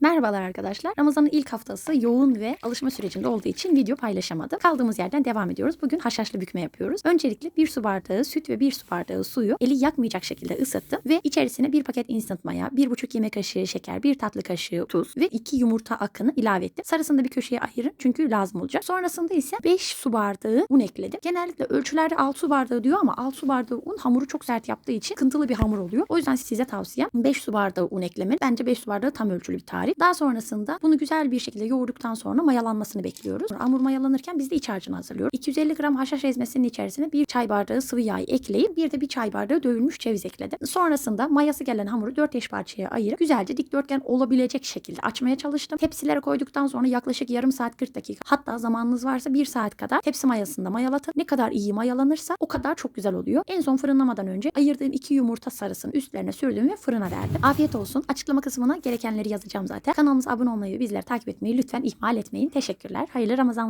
Merhabalar arkadaşlar. Ramazan'ın ilk haftası yoğun ve alışma sürecinde olduğu için video paylaşamadım. Kaldığımız yerden devam ediyoruz. Bugün haşhaşlı bükme yapıyoruz. Öncelikle bir su bardağı süt ve bir su bardağı suyu eli yakmayacak şekilde ısıttım ve içerisine bir paket instant maya, bir buçuk yemek kaşığı şeker, bir tatlı kaşığı tuz ve iki yumurta akını ilave ettim. Sarısını da bir köşeye ayırın çünkü lazım olacak. Sonrasında ise 5 su bardağı un ekledim. Genellikle ölçülerde 6 su bardağı diyor ama 6 su bardağı un hamuru çok sert yaptığı için kıntılı bir hamur oluyor. O yüzden size tavsiyem 5 su bardağı un eklemeli. Bence 5 su bardağı tam ölçülü bir tarif. Daha sonrasında bunu güzel bir şekilde yoğurduktan sonra mayalanmasını bekliyoruz. Hamur mayalanırken biz de iç harcını hazırlıyoruz. 250 gram haşhaş ezmesinin içerisine bir çay bardağı sıvı yağ ekleyip bir de bir çay bardağı dövülmüş ceviz ekledim. Sonrasında mayası gelen hamuru 4 eş parçaya ayırıp güzelce dikdörtgen olabilecek şekilde açmaya çalıştım. Tepsilere koyduktan sonra yaklaşık yarım saat 40 dakika hatta zamanınız varsa 1 saat kadar tepsi mayasında mayalatın. Ne kadar iyi mayalanırsa o kadar çok güzel oluyor. En son fırınlamadan önce ayırdığım iki yumurta sarısını üstlerine sürdüm ve fırına verdim. Afiyet olsun. Açıklama kısmına gerekenleri yazacağım zaten. Kanalımıza abone olmayı, bizleri takip etmeyi lütfen ihmal etmeyin. Teşekkürler. Hayırlı Ramazanlar.